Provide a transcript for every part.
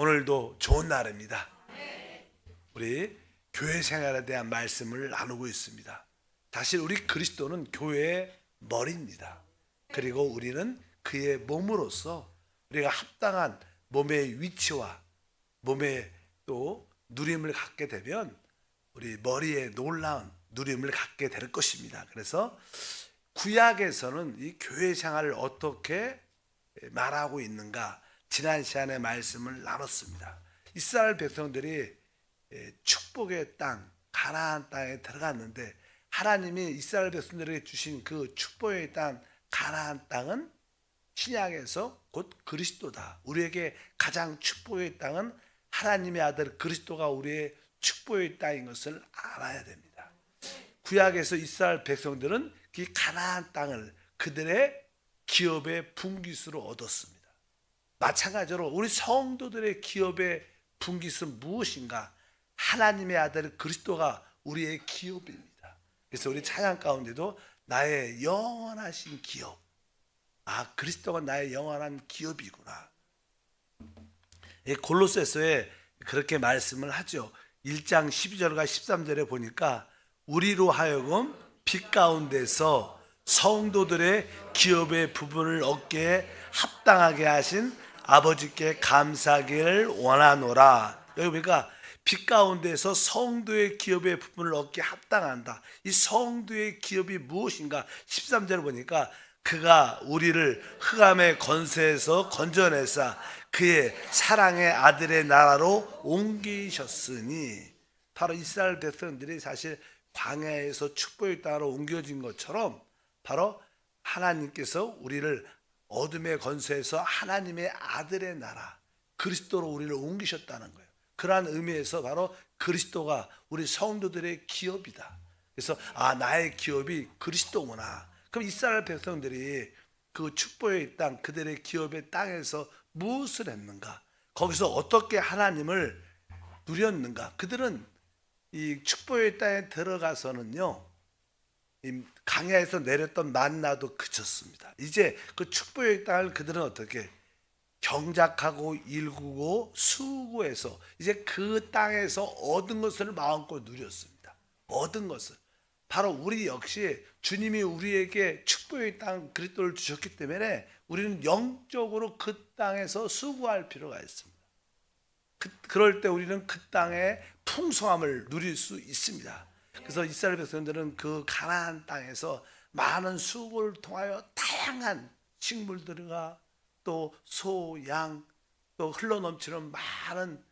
오늘도 좋은 날입니다. 우리 교회 생활에 대한 말씀을 나누고 있습니다. 사실 우리 그리스도는 교회의 머리입니다. 그리고 우리는 그의 몸으로서 우리가 합당한 몸의 위치와 몸의 또 누림을 갖게 되면 우리 머리에 놀라운 누림을 갖게 될 것입니다. 그래서 구약에서는 이 교회 생활을 어떻게 말하고 있는가 지난 시간에 말씀을 나눴습니다. 이스라엘 백성들이 축복의 땅 가나안 땅에 들어갔는데 하나님이 이스라엘 백성들에게 주신 그 축복의 땅 가나안 땅은 신약에서 곧 그리스도다. 우리에게 가장 축복의 땅은 하나님의 아들 그리스도가 우리의 축복의 땅인 것을 알아야 됩니다. 구약에서 이스라엘 백성들은 이 가나안 땅을 그들의 기업의 분기수로 얻었습니다. 마찬가지로 우리 성도들의 기업의 분기수는 무엇인가? 하나님의 아들 그리스도가 우리의 기업입니다. 그래서 우리 찬양 가운데도 나의 영원하신 기업. 아, 그리스도가 나의 영원한 기업이구나. 이 골로새서에 그렇게 말씀을 하죠. 1장 12절과 13절에 보니까 우리로 하여금 빛 가운데서 성도들의 기업의 부분을 얻게 합당하게 하신 아버지께 감사하기를 원하노라. 여기 보니까 빛 가운데서 성도의 기업의 부분을 얻게 합당한다. 이 성도의 기업이 무엇인가? 13절 보니까 그가 우리를 흑암의 건세에서 건져내사 그의 사랑의 아들의 나라로 옮기셨으니 바로 이스라엘 백성들이 사실 광야에서 축복의 땅으로 옮겨진 것처럼 바로 하나님께서 우리를 어둠의 건세에서 하나님의 아들의 나라 그리스도로 우리를 옮기셨다는 거예요. 그러한 의미에서 바로 그리스도가 우리 성도들의 기업이다. 그래서 아 나의 기업이 그리스도구나. 그럼 이스라엘 백성들이 그 축복의 땅 그들의 기업의 땅에서 무엇을 했는가? 거기서 어떻게 하나님을 누렸는가? 그들은 이 축복의 땅에 들어가서는요. 이 강야에서 내렸던 만나도 그쳤습니다. 이제 그 축복의 땅을 그들은 어떻게 경작하고 일구고 수고해서 이제 그 땅에서 얻은 것을 마음껏 누렸습니다. 얻은 것을 바로 우리 역시 주님이 우리에게 축복의 땅 그리스도를 주셨기 때문에 우리는 영적으로 그 땅에서 수고할 필요가 있습니다. 그, 그럴 때 우리는 그 땅의 풍성함을 누릴 수 있습니다. 그래서 이스라엘 백성들은 그 가나안 땅에서 많은 수고를 통하여 다양한 식물들과 또 소, 양, 또 흘러넘치는 많은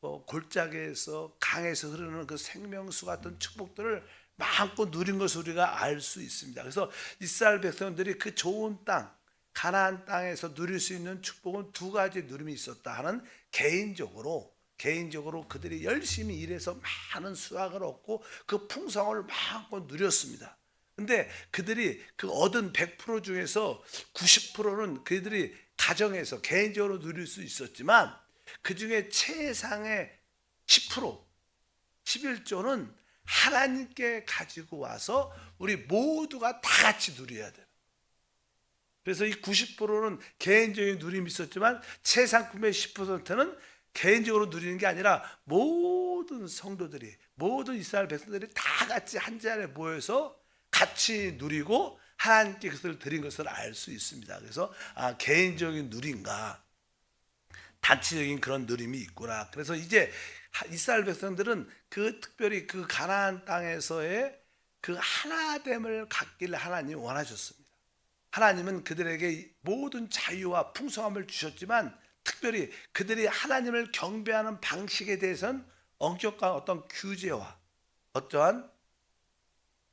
뭐 골짜기에서 강에서 흐르는 그 생명수 같은 축복들을 마음껏 누린 것을 우리가 알 수 있습니다. 그래서 이스라엘 백성들이 그 좋은 땅, 가나안 땅에서 누릴 수 있는 축복은 두 가지 누림이 있었다 하는 개인적으로 개인적으로 그들이 열심히 일해서 많은 수확을 얻고 그 풍성을 마음껏 누렸습니다. 근데 그들이 그 얻은 100% 중에서 90%는 그들이 가정에서 개인적으로 누릴 수 있었지만 그 중에 최상의 10% 11조는 하나님께 가지고 와서 우리 모두가 다 같이 누려야 돼요. 그래서 이 90%는 개인적인 누림이 있었지만 최상품의 10%는 개인적으로 누리는 게 아니라 모든 성도들이 모든 이스라엘 백성들이 다 같이 한 자리에 모여서 같이 누리고 하나님께 그것을 드린 것을 알 수 있습니다. 그래서 아, 개인적인 누린가 단체적인 그런 누림이 있구나. 그래서 이제 이스라엘 백성들은 그 특별히 그 가나안 땅에서의 그 하나됨을 갖기를 하나님 원하셨습니다. 하나님은 그들에게 모든 자유와 풍성함을 주셨지만 특별히 그들이 하나님을 경배하는 방식에 대해서는 엄격한 어떤 규제와 어떠한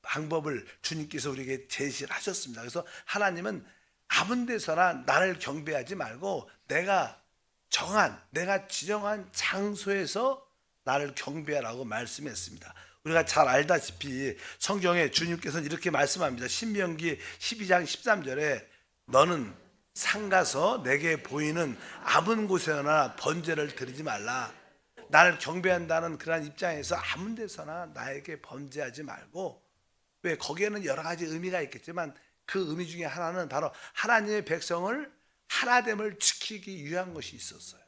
방법을 주님께서 우리에게 제시를 하셨습니다. 그래서 하나님은 아무 데서나 나를 경배하지 말고 내가 정한 내가 지정한 장소에서 나를 경배하라고 말씀했습니다. 우리가 잘 알다시피 성경에 주님께서는 이렇게 말씀합니다. 신명기 12장 13절에 너는 상가서 내게 보이는 아무 곳에나 번제를 드리지 말라. 나를 경배한다는 그러한 입장에서 아무 데서나 나에게 번제하지 말고 왜 거기에는 여러 가지 의미가 있겠지만 그 의미 중에 하나는 바로 하나님의 백성을 하나됨을 지키기 위한 것이 있었어요.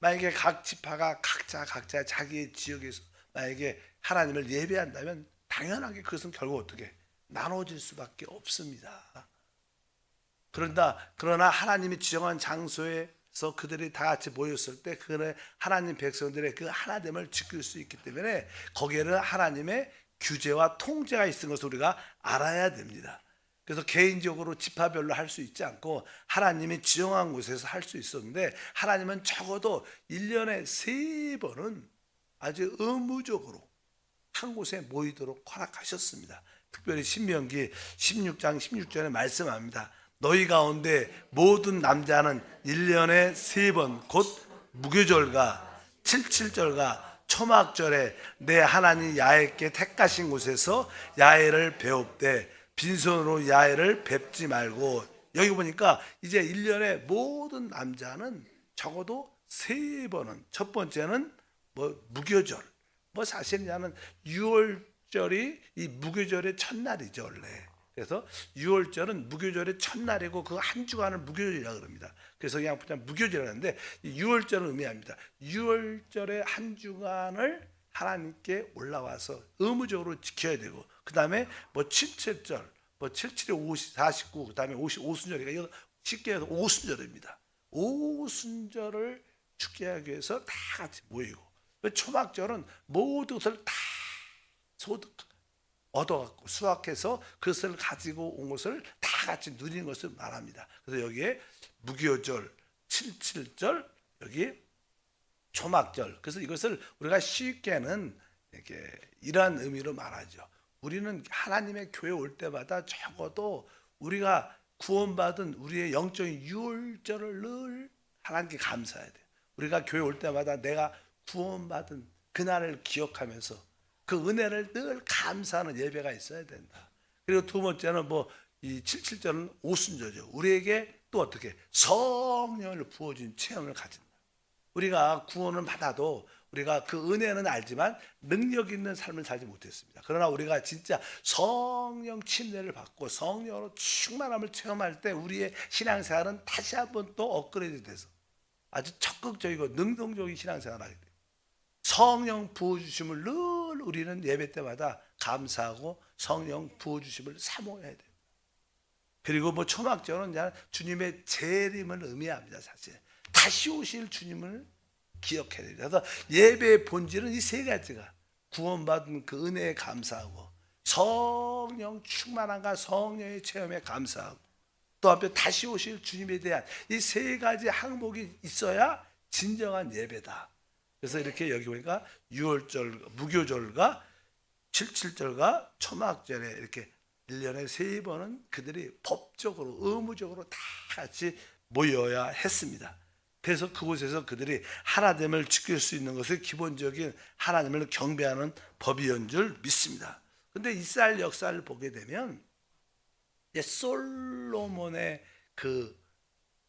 만약에 각 지파가 각자 각자 자기의 지역에서 만약에 하나님을 예배한다면 당연하게 그것은 결국 어떻게 나눠질 수밖에 없습니다. 그런다 그러나 하나님이 지정한 장소에서 그들이 다 같이 모였을 때 그는 하나님 백성들의 그 하나됨을 지킬 수 있기 때문에 거기에는 하나님의 규제와 통제가 있는 것을 우리가 알아야 됩니다. 그래서 개인적으로 지파별로 할 수 있지 않고 하나님이 지정한 곳에서 할 수 있었는데 하나님은 적어도 1년에 세 번은 아주 의무적으로 한 곳에 모이도록 허락하셨습니다. 특별히 신명기 16장 16절에 말씀합니다. 너희 가운데 모든 남자는 1년에 세 번 곧 무교절과 칠칠절과 초막절에 내 하나님 야훼께 택하신 곳에서 야훼를 배웁되 빈손으로 야훼를 뵙지 말고. 여기 보니까 이제 1년에 모든 남자는 적어도 세 번은 첫 번째는 뭐 무교절. 뭐 사실 나는 6월절이 이 무교절의 첫날이죠 원래 그래서 6월절은 무교절의 첫날이고 그 한 주간을 무교절이라고 그럽니다. 그래서 그냥 그냥 무교절이라는데 이 6월절은 의미합니다. 6월절의 한 주간을 하나님께 올라와서 의무적으로 지켜야 되고 그 다음에 뭐 77절 뭐 77에 50, 49, 그 다음에 50, 오순절이가 이거 쉽게 해서 오순절입니다. 오순절을 축제하기 위해서 다 같이 모이고 초막절은 모든 것을 다 소득 얻어갖고 수확해서 그것을 가지고 온 것을 다 같이 누리는 것을 말합니다. 그래서 여기에 무교절, 칠칠절, 여기 초막절. 그래서 이것을 우리가 쉽게는 이렇게 이러한 의미로 말하죠. 우리는 하나님의 교회 올 때마다 적어도 우리가 구원받은 우리의 영적인 유월절을 늘 하나님께 감사해야 돼요. 우리가 교회 올 때마다 내가 구원받은 그날을 기억하면서 그 은혜를 늘 감사하는 예배가 있어야 된다. 그리고 두 번째는 뭐 이 77절은 오순절이죠. 우리에게 또 어떻게 성령을 부어준 체험을 가진다. 우리가 구원을 받아도 우리가 그 은혜는 알지만 능력 있는 삶을 살지 못했습니다. 그러나 우리가 진짜 성령 침례를 받고 성령으로 충만함을 체험할 때 우리의 신앙생활은 다시 한번 또 업그레이드 돼서 아주 적극적이고 능동적인 신앙생활을 하게 돼요. 성령 부어주심을 늘 우리는 예배 때마다 감사하고 성령 부어주심을 사모해야 돼요. 그리고 뭐 초막절은 그냥 주님의 재림을 의미합니다. 사실 다시 오실 주님을 기억해야 됩니다. 그래서 예배의 본질은 이 세 가지가 구원받은 그 은혜에 감사하고 성령 충만함과 성령의 체험에 감사하고 또 한편 다시 오실 주님에 대한 이 세 가지 항목이 있어야 진정한 예배다. 그래서 이렇게 여기 보니까 6월절 무교절과 77절과 초막절에 이렇게 1년에 세 번은 그들이 법적으로 의무적으로 다 같이 모여야 했습니다. 그래서 그곳에서 그들이 하나됨을 지킬 수 있는 것을 기본적인 하나님을 경배하는 법이었는 줄 믿습니다. 근데 이스라엘 역사를 보게 되면 솔로몬의 그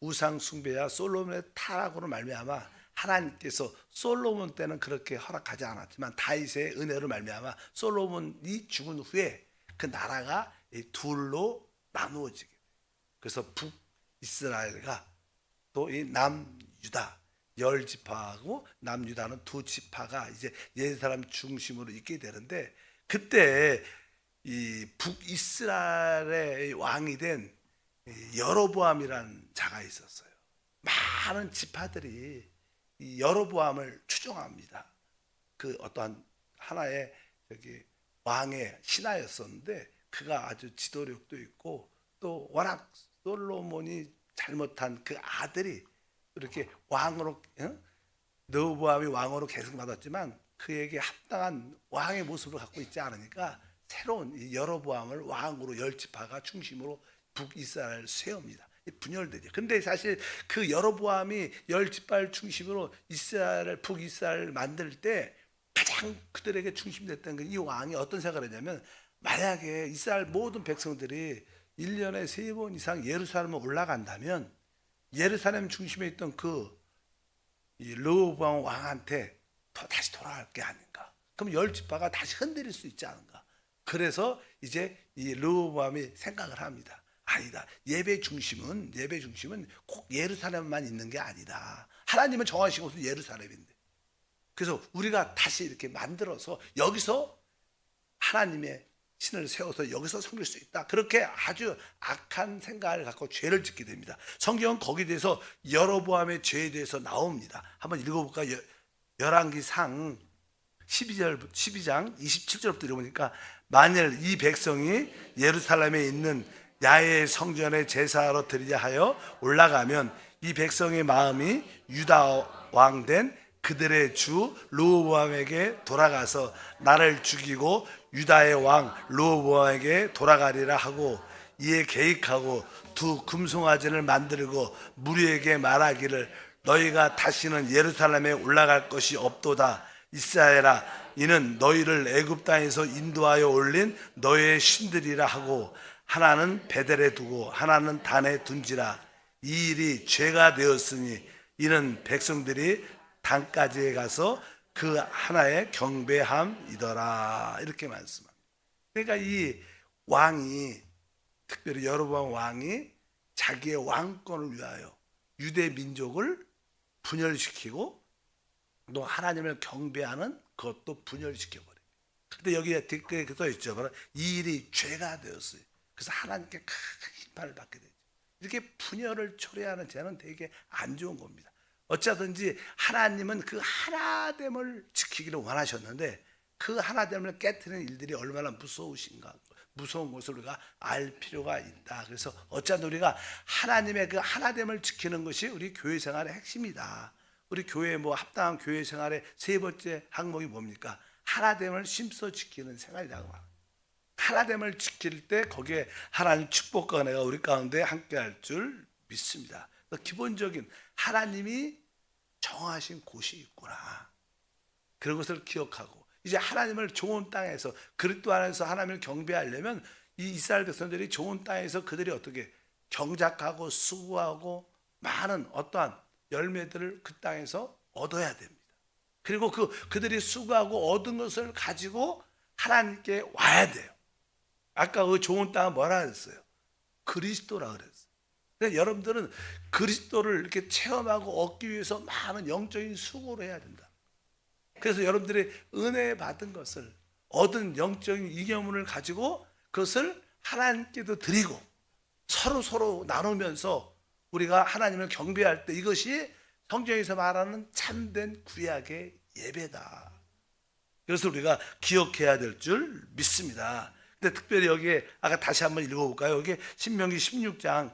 우상 숭배야 솔로몬의 타락으로 말미암아 하나님께서 솔로몬 때는 그렇게 허락하지 않았지만 다윗의 은혜로 말미암아 솔로몬이 죽은 후에 그 나라가 둘로 나누어지게 돼요. 그래서 북 이스라엘과 또 이 남 유다 열 지파하고 남 유다는 두 지파가 이제 예루살렘 중심으로 있게 되는데 그때 이 북 이스라엘의 왕이 된 여로보암이라는 자가 있었어요. 많은 지파들이 이 여로보암을 추종합니다. 그 어떠한 하나의 여기 왕의 신하였었는데 그가 아주 지도력도 있고 또 워낙 솔로몬이 잘못한 그 아들이 이렇게 왕으로 응? 느보암이 왕으로 계속 받았지만 그에게 합당한 왕의 모습을 갖고 있지 않으니까 새로운 이 여로보암을 왕으로 열지파가 중심으로 북이스라엘을 세웁니다. 분열되죠. 근데 사실 그 여로보암이 열지파를 중심으로 이스라엘 북이스라엘을 만들 때 가장 그들에게 중심됐던 이 왕이 어떤 생각을 했냐면 만약에 이스라엘 모든 백성들이 1년에 세 번 이상 예루살렘에 올라간다면 예루살렘 중심에 있던 그 르호보암 왕한테 더 다시 돌아갈 게 아닌가. 그럼 열 지파가 다시 흔들릴 수 있지 않은가. 그래서 이제 이 르호보암이 생각을 합니다. 아니다. 예배 중심은 예배 중심은 꼭 예루살렘만 있는 게 아니다. 하나님은 정하신 곳은 예루살렘인데. 그래서 우리가 다시 이렇게 만들어서 여기서 하나님의 신을 세워서 여기서 섬길 수 있다. 그렇게 아주 악한 생각을 갖고 죄를 짓게 됩니다. 성경은 거기에 대해서 여로보암의 죄에 대해서 나옵니다. 한번 읽어볼까요? 열왕기상 12절 12장 27절부터 읽어보니까 만일 이 백성이 예루살렘에 있는 야훼 성전에 제사하러 드리려 하여 올라가면 이 백성의 마음이 유다 왕 된 그들의 주 르호보암에게 돌아가서 나를 죽이고 유다의 왕 르호보암에게 돌아가리라 하고 이에 계획하고 두 금송아지를 만들고 무리에게 말하기를 너희가 다시는 예루살렘에 올라갈 것이 없도다. 이스라엘아 이는 너희를 애굽 땅에서 인도하여 올린 너희의 신들이라 하고 하나는 베델에 두고 하나는 단에 둔지라 이 일이 죄가 되었으니 이는 백성들이 단까지에 가서 그 하나의 경배함이더라 이렇게 말씀합니다. 그러니까 이 왕이 특별히 여로보암 왕이 자기의 왕권을 위하여 유대 민족을 분열시키고 또 하나님을 경배하는 그것도 분열시켜 버려요. 근데 여기에 댓글에 써 있죠. 이 일이 죄가 되었어요. 그래서 하나님께 큰 심판을 받게 되죠. 이렇게 분열을 초래하는 죄는 되게 안 좋은 겁니다. 어쩌든지 하나님은 그 하나됨을 지키기를 원하셨는데 그 하나됨을 깨뜨리는 일들이 얼마나 무서우신가 무서운 것을 우리가 알 필요가 있다. 그래서 어쩌든 우리가 하나님의 그 하나됨을 지키는 것이 우리 교회 생활의 핵심이다. 우리 교회 뭐 합당한 교회 생활의 세 번째 항목이 뭡니까? 하나됨을 심써 지키는 생활이라고 합니다. 하나됨을 지킬 때 거기에 하나님 축복과 은혜가 우리 가운데 함께할 줄 믿습니다. 기본적인 하나님이 정하신 곳이 있구나. 그런 것을 기억하고 이제 하나님을 좋은 땅에서 그리스도 안에서 하나님을 경배하려면 이 이스라엘 백성들이 좋은 땅에서 그들이 어떻게 경작하고 수고하고 많은 어떠한 열매들을 그 땅에서 얻어야 됩니다. 그리고 그 그들이 수고하고 얻은 것을 가지고 하나님께 와야 돼요. 아까 그 좋은 땅은 뭐라 그랬어요? 그리스도라 그랬어요. 여러분들은 그리스도를 이렇게 체험하고 얻기 위해서 많은 영적인 수고를 해야 된다. 그래서 여러분들이 은혜 받은 것을 얻은 영적인 이념을 가지고 그것을 하나님께도 드리고 서로 서로 나누면서 우리가 하나님을 경배할 때 이것이 성경에서 말하는 참된 구약의 예배다. 그래서 우리가 기억해야 될 줄 믿습니다. 근데 특별히 여기에 아까 다시 한번 읽어볼까요? 여기 신명기 16장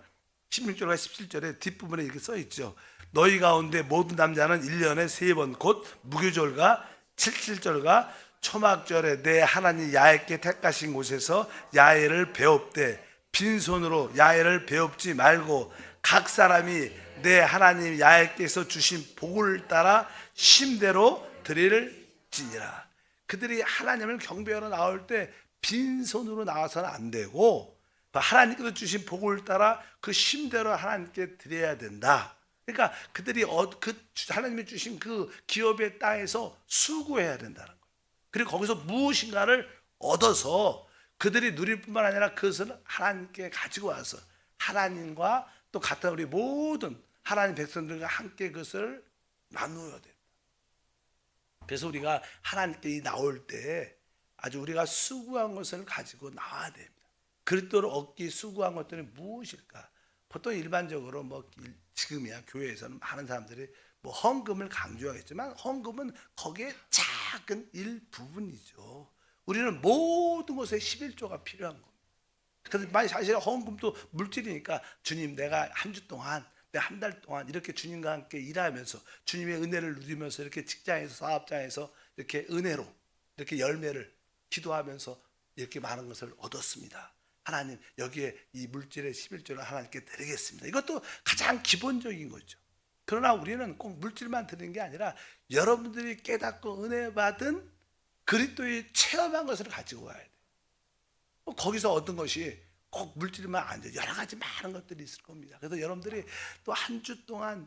16절과 17절에 뒷부분에 이렇게 써 있죠. 너희 가운데 모든 남자는 1년에 세 번 곧 무교절과 77절과 초막절에 내 하나님 야훼께 택하신 곳에서 야훼를 배웁되 빈손으로 야훼를 배웁지 말고 각 사람이 내 하나님 야훼께서 주신 복을 따라 심대로 드릴지니라. 그들이 하나님을 경배하러 나올 때 빈손으로 나와서는 안 되고 하나님께서 주신 복을 따라 그 심대로 하나님께 드려야 된다. 그러니까 그들이 어, 그 하나님이 주신 그 기업의 땅에서 수고해야 된다는 거예요. 그리고 거기서 무엇인가를 얻어서 그들이 누릴 뿐만 아니라 그것을 하나님께 가지고 와서 하나님과 또 같은 우리 모든 하나님 백성들과 함께 그것을 나누어야 됩니다. 그래서 우리가 하나님께 나올 때 아주 우리가 수고한 것을 가지고 나와야 됩니다. 그리스도를 얻기 수고한 것들이 무엇일까? 보통 일반적으로 뭐 지금이야 교회에서는 많은 사람들이 뭐 헌금을 강조하겠지만 헌금은 거기에 작은 일부분이죠. 우리는 모든 것에 11조가 필요한 겁니다. 근데 만약 사실 헌금도 물질이니까 주님 내가 한 주 동안 내 한 달 동안 이렇게 주님과 함께 일하면서 주님의 은혜를 누리면서 이렇게 직장에서 사업장에서 이렇게 은혜로 이렇게 열매를 기도하면서 이렇게 많은 것을 얻었습니다. 하나님 여기에 이 물질의 11조를 하나님께 드리겠습니다. 이것도 가장 기본적인 거죠. 그러나 우리는 꼭 물질만 드리는 게 아니라 여러분들이 깨닫고 은혜 받은 그리스도의 체험한 것을 가지고 와야 돼. 뭐 거기서 얻은 것이 꼭 물질만 안 돼. 여러 가지 많은 것들이 있을 겁니다. 그래서 여러분들이 또 한 주 동안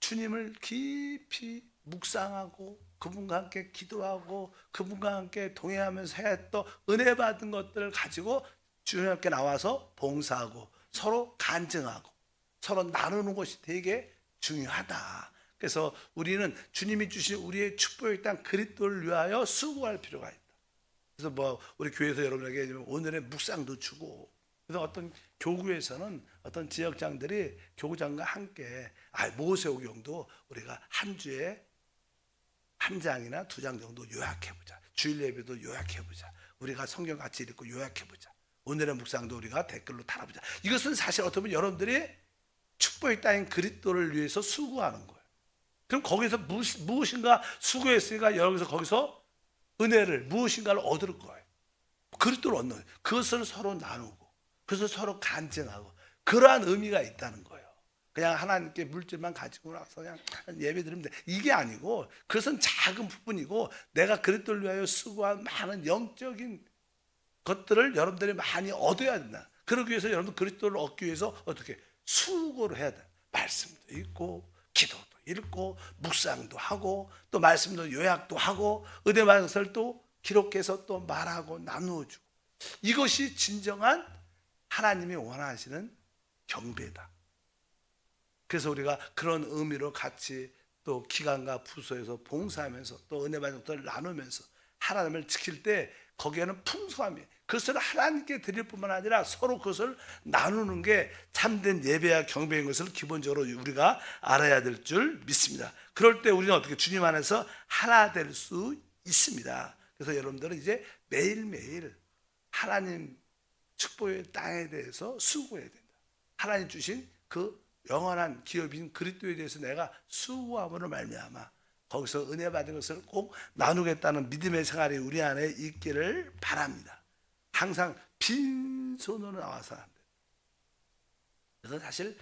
주님을 깊이 묵상하고 그분과 함께 기도하고 그분과 함께 동행하면서 또 은혜 받은 것들을 가지고 주님께 나와서 봉사하고 서로 간증하고 서로 나누는 것이 되게 중요하다. 그래서 우리는 주님이 주신 우리의 축복의 땅 그리스도를 위하여 수고할 필요가 있다. 그래서 뭐 우리 교회에서 여러분에게 오늘의 묵상도 주고 그래서 어떤 교구에서는 어떤 지역장들이 교구장과 함께 아 모세오경도 우리가 한 주에 한 장이나 두 장 정도 요약해 보자. 주일 예배도 요약해 보자. 우리가 성경 같이 읽고 요약해 보자. 오늘의 묵상도 우리가 댓글로 달아보자. 이것은 사실 어떻게 보면 여러분들이 축복의 땅인 그리스도를 위해서 수고하는 거예요. 그럼 거기서 무엇- 무엇인가 수고했으니까 여기서 거기서 은혜를 무엇인가를 얻을 거예요. 그리스도를 얻는 거예요. 그것을 서로 나누고 그것을 서로 간증하고 그러한 의미가 있다는 거예요. 그냥 하나님께 물질만 가지고 나서 그냥 예배 드리면 돼. 이게 아니고 그것은 작은 부분이고 내가 그리스도를 위하여 수고한 많은 영적인 것들을 여러분들이 많이 얻어야 된다. 그러기 위해서 여러분 그리스도를 얻기 위해서 어떻게 수고를 해야 돼. 말씀도 읽고 기도도 읽고 묵상도 하고 또 말씀도 요약도 하고 의대 말설도 기록해서 또 말하고 나누어 주고 이것이 진정한 하나님이 원하시는 경배다. 그래서 우리가 그런 의미로 같이 또 기관과 부서에서 봉사하면서 또 은혜 받은 것들을 나누면서 하나님을 지킬 때 거기에는 풍성함이 그것을 하나님께 드릴 뿐만 아니라 서로 그것을 나누는 게 참된 예배와 경배인 것을 기본적으로 우리가 알아야 될 줄 믿습니다. 그럴 때 우리는 어떻게 주님 안에서 하나 될 수 있습니다. 그래서 여러분들은 이제 매일매일 하나님 축복의 땅에 대해서 수고해야 된다. 하나님 주신 그 영원한 기업인 그리스도에 대해서 내가 수고함으로 말미암아 거기서 은혜 받은 것을 꼭 나누겠다는 믿음의 생활이 우리 안에 있기를 바랍니다. 항상 빈손으로 나와서 안 돼. 그래서 사실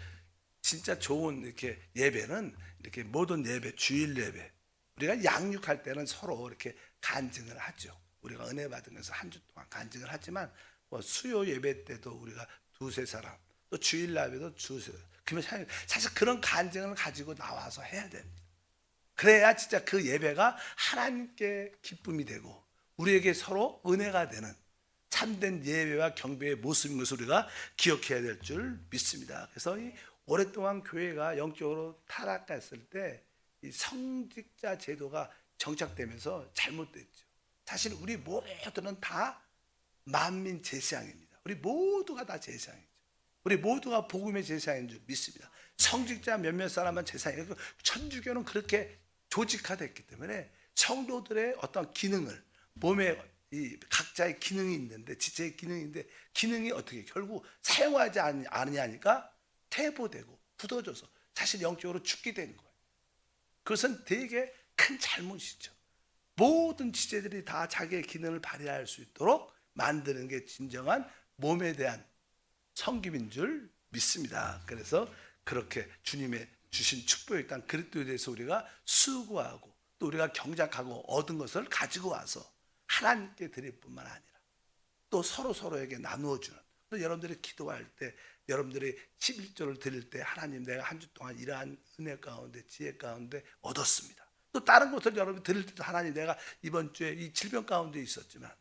진짜 좋은 이렇게 예배는 이렇게 모든 예배, 주일 예배 우리가 양육할 때는 서로 이렇게 간증을 하죠. 우리가 은혜 받은 것을 한 주 동안 간증을 하지만 뭐 수요 예배 때도 우리가 두세 사람 또 주일 예배도 두세 그러면 사실- 그런 간증을 가지고 나와서 해야 됩니다. 그래야 진짜 그 예배가 하나님께 기쁨이 되고 우리에게 서로 은혜가 되는 참된 예배와 경배의 모습인 것을 우리가 기억해야 될 줄 믿습니다. 그래서 이 오랫동안 교회가 영적으로 타락했을 때이 성직자 제도가 정착되면서 잘못됐죠. 사실 우리 모두는 다 만민 제사장입니다. 우리 모두가 다 제사장이죠. 우리 모두가 복음의 제사장인 줄 믿습니다. 성직자 몇몇 사람만 제사장이고 천주교는 그렇게 조직화됐기 때문에 성도들의 어떤 기능을 몸에 이 각자의 기능이 있는데 지체의 기능인데 기능이 어떻게 결국 사용하지 않- 않으냐니까 퇴보되고 굳어져서 사실 영적으로 죽게 된 거예요. 그것은 되게 큰 잘못이죠. 모든 지체들이 다 자기의 기능을 발휘할 수 있도록 만드는 게 진정한 몸에 대한 성김인 줄 믿습니다. 그래서 그렇게 주님의 주신 축복의 땅 그리스도에 대해서 우리가 수고하고 또 우리가 경작하고 얻은 것을 가지고 와서 하나님께 드릴 뿐만 아니라 또 서로 서로에게 나누어 주는. 그래서 여러분들이 기도할 때 여러분들이 11조를 드릴 때 하나님 내가 한 주 동안 이러한 은혜 가운데 지혜 가운데 얻었습니다. 또 다른 것을 여러분 드릴 때도 하나님 내가 이번 주에 이 질병 가운데 있었지만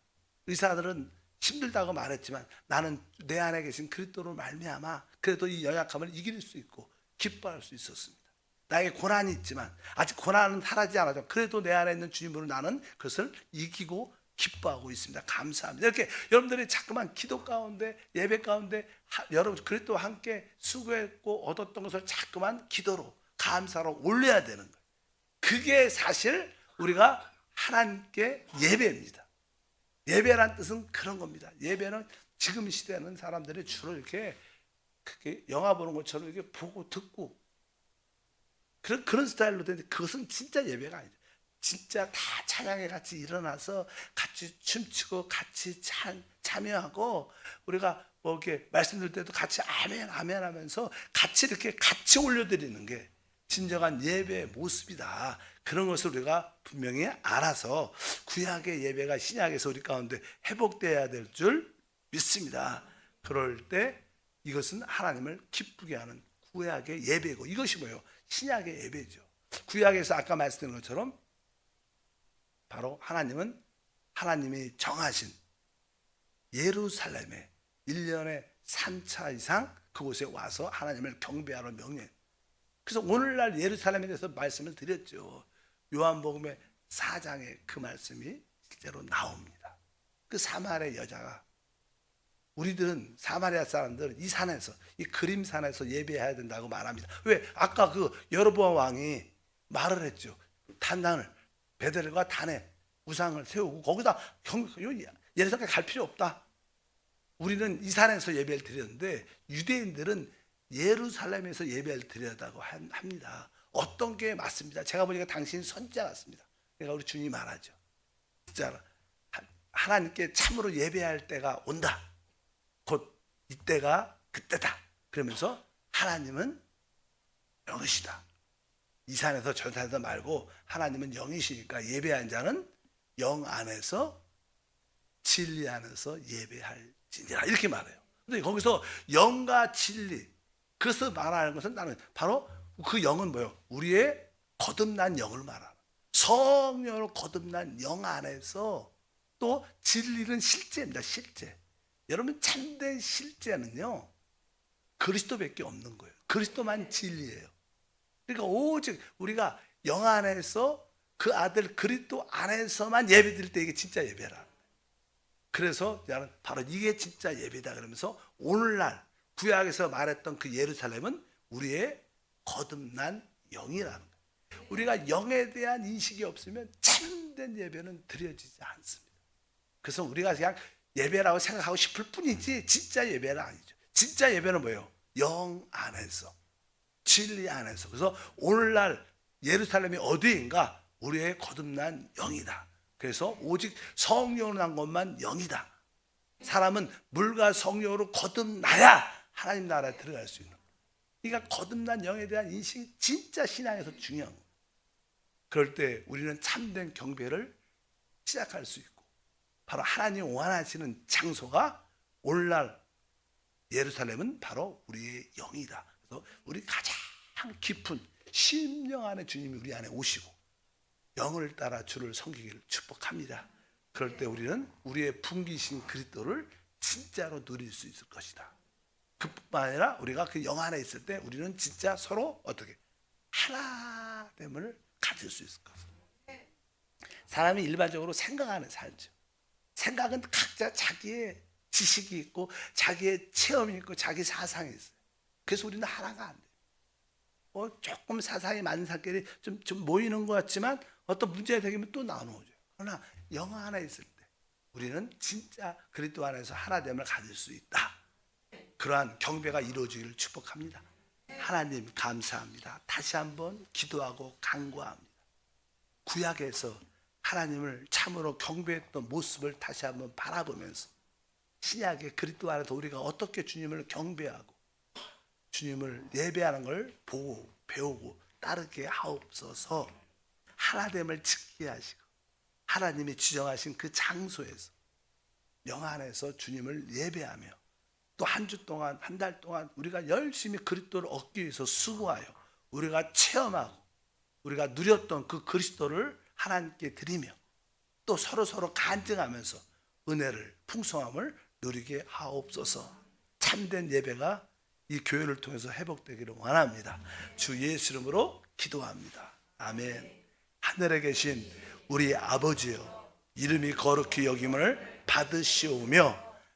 의사들은 힘들다고 말했지만 나는 내 안에 계신 그리스도로 말미암아 그래도 이 연약함을 이길 수 있고 기뻐할 수 있었습니다. 나에게 고난이 있지만 아직 고난은 사라지지 않아도 그래도 내 안에 있는 주님으로 나는 그것을 이기고 기뻐하고 있습니다. 감사합니다. 이렇게 여러분들이 자꾸만 기도 가운데 예배 가운데 하- 여러분 그리스도와 함께 수고했고 얻었던 것을 자꾸만 기도로 감사로 올려야 되는 거예요. 그게 사실 우리가 하나님께 예배입니다. 예배란 뜻은 그런 겁니다. 예배는 지금 시대는 사람들이 주로 이렇게 영화 보는 것처럼 이렇게 보고 듣고 그런 그런 스타일로 되는데 그것은 진짜 예배가 아니죠. 진짜 다 찬양에 같이 일어나서 같이 춤추고 같이 참, 참여하고 우리가 뭐 이렇게 말씀드릴 때도 같이 아멘 아멘 하면서 같이 이렇게 같이 올려드리는 게 진정한 예배의 모습이다. 그런 것을 우리가 분명히 알아서 구약의 예배가 신약에서 우리 가운데 회복돼야 될 줄 믿습니다. 그럴 때 이것은 하나님을 기쁘게 하는 구약의 예배고 이것이 뭐예요? 신약의 예배죠. 구약에서 아까 말씀드린 것처럼 바로 하나님은 하나님이 정하신 예루살렘에 1년에 3차 이상 그곳에 와서 하나님을 경배하러 명령. 그래서 오늘날 예루살렘에 대해서 말씀을 드렸죠. 요한복음의 4장에 그 말씀이 실제로 나옵니다. 그 사마리아 여자가 우리들은 사마리아 사람들은 이 산에서 이 그림 산에서 예배해야 된다고 말합니다. 왜? 아까 그 여로보암 왕이 말을 했죠. 단단을 베델과 단에 우상을 세우고 거기다 경, 예루살렘 갈 필요 없다. 우리는 이 산에서 예배를 드렸는데 유대인들은 예루살렘에서 예배를 드려다고 한- 합니다. 어떤 게 맞습니다. 제가 보니까 당신 선지자 같습니다. 내가 우리 주님 말하죠. 진짜 하- 하나님께 참으로 예배할 때가 온다. 곧 이때가 그때다. 그러면서 하나님은 영이시다. 이 산에서 저 산에서 말고 하나님은 영이시니까 예배한 자는 영 안에서 진리 안에서 예배할지니라 이렇게 말해요. 근데 거기서 영과 진리 그래서 말하는 것은 나는 바로 그 영은 뭐예요? 우리의 거듭난 영을 말하는 성령으로 거듭난 영 안에서 또 진리는 실제입니다. 실제. 여러분 참된 실제는요 그리스도밖에 없는 거예요. 그리스도만 진리예요. 그러니까 오직 우리가 영 안에서 그 아들 그리스도 안에서만 예배 드릴 때 이게 진짜 예배라. 그래서 나는 바로 이게 진짜 예배다 그러면서 오늘날 구약에서 말했던 그 예루살렘은 우리의 거듭난 영이라는 거예요. 우리가 영에 대한 인식이 없으면 참된 예배는 드려지지 않습니다. 그래서 우리가 그냥 예배라고 생각하고 싶을 뿐이지 진짜 예배는 아니죠. 진짜 예배는 뭐예요? 영 안에서 진리 안에서. 그래서 오늘날 예루살렘이 어디인가? 우리의 거듭난 영이다. 그래서 오직 성령으로 난 것만 영이다. 사람은 물과 성령으로 거듭나야 하나님 나라에 들어갈 수 있는. 그러니까 거듭난 영에 대한 인식이 진짜 신앙에서 중요한 거예요. 그럴 때 우리는 참된 경배를 시작할 수 있고 바로 하나님 원하시는 장소가 오늘날 예루살렘은 바로 우리의 영이다. 그래서 우리 가장 깊은 심령 안에 주님이 우리 안에 오시고 영을 따라 주를 섬기기를 축복합니다. 그럴 때 우리는 우리의 풍기신 그리스도를 진짜로 누릴 수 있을 것이다. 그뿐만 아니라 우리가 그 영 안에 있을 때 우리는 진짜 서로 어떻게 하나됨을 가질 수 있을 것이다. 사람이 일반적으로 생각하는 살죠. 생각은 각자 자기의 지식이 있고 자기의 체험이 있고 자기 사상이 있어요. 그래서 우리는 하나가 안 돼요. 어, 조금 사상이 많은 사람끼리 좀, 좀 모이는 것 같지만 어떤 문제가 생기면 또 나누어져요. 그러나 영어 하나 있을 때 우리는 진짜 그리스도 안에서 하나됨을 가질 수 있다. 그러한 경배가 이루어지기를 축복합니다. 하나님 감사합니다. 다시 한번 기도하고 간구합니다. 구약에서 하나님을 참으로 경배했던 모습을 다시 한번 바라보면서 신약의 그리스도 안에서 우리가 어떻게 주님을 경배하고 주님을 예배하는 걸 보고 배우고 따르게 하옵소서 하나됨을 지키게 하시고 하나님이 지정하신 그 장소에서 영 안에서 주님을 예배하며 또 한 주 동안 한 달 동안 우리가 열심히 그리스도를 얻기 위해서 수고하여 우리가 체험하고 우리가 누렸던 그 그리스도를 하나님께 드리며 또 서로 서로 간증하면서 은혜를 풍성함을 누리게 하옵소서. 참된 예배가 이 교회를 통해서 회복되기를 원합니다. 주 예수 이름으로 기도합니다. 아멘. 하늘에 계신 우리 아버지여 이름이 거룩히 여김을 받으시오며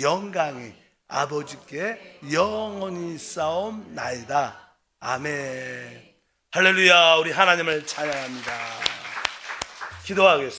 영광이 아버지께 영원히 싸움 나이다. 아멘. 할렐루야. 우리 하나님을 찬양합니다. 기도하겠습니다